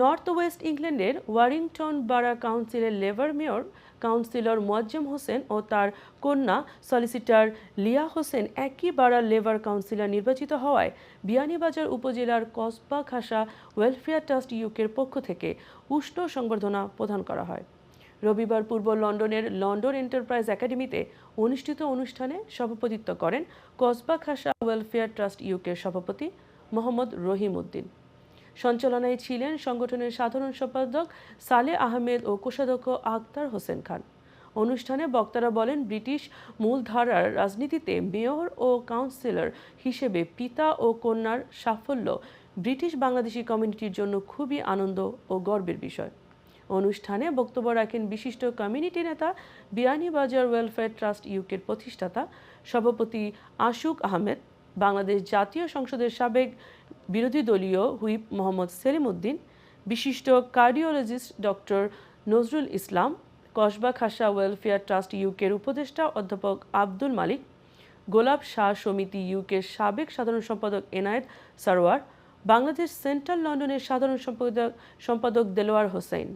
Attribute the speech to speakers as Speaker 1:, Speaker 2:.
Speaker 1: North West ইংল্যান্ডের Warrington borough কাউন্সিলের labour mayor councillor Moazzem Hossain ও তার কন্যা সলিসিটার লিয়া হোসেন একই বাড়ার লেবার কাউন্সিলর নির্বাচিত হওয়ায় বিয়ানীবাজার উপজেলার কসবা খাসা ওয়েলফেয়ার ট্রাস্ট ইউকের পক্ষ থেকে উষ্ণ সংবর্ধনা প্রদান করা হয়। রবিবার পূর্ব লন্ডনের লন্ডন এন্টারপ্রাইজ একাডেমিতে অনুষ্ঠিত অনুষ্ঠানে সভাপতিত্ব করেন কসবা খাসা ওয়েলফেয়ার ট্রাস্ট ইউকের সভাপতি মোহাম্মদ রহিম উদ্দিন সঞ্চালনায় ছিলেন সংগঠনের সাধারণ সম্পাদক সালে আহমেদ ও কোষাধ্যক্ষ আক্তার হোসেন খান। অনুষ্ঠানে বক্তারা বলেন, ব্রিটিশ মূলধারার রাজনীতিতে মেয়র ও কাউন্সিলর হিসেবে পিতা ও কন্যার সাফল্য ব্রিটিশ বাংলাদেশি কমিউনিটির জন্য খুবই আনন্দ ও গর্বের বিষয়। অনুষ্ঠানে বক্তব্য রাখেন বিশিষ্ট কমিউনিটি নেতা, বিয়ানীবাজার ওয়েলফেয়ার ট্রাস্ট ইউকের প্রতিষ্ঠাতা, সভাপতি আশুক আহমেদ, বাংলাদেশ জাতীয় সংসদের সাবেক বিরোধী দলীয় হুইপ মোহাম্মদ সেলিম উদ্দিন বিশিষ্ট cardiologist doctor Nazrul Islam, Kasba Khasa welfare trust ইউকের উপদেষ্টা অধ্যাপক আব্দুল মালিক, গোলাপ শাহ সমিতি ইউকের সাবেক সাধারণ সম্পাদক এনায়েত সারোয়ার, বাংলাদেশ সেন্ট্রাল লন্ডনের সাধারণ সম্পাদক সম্পাদক দেলোয়ার হোসেন।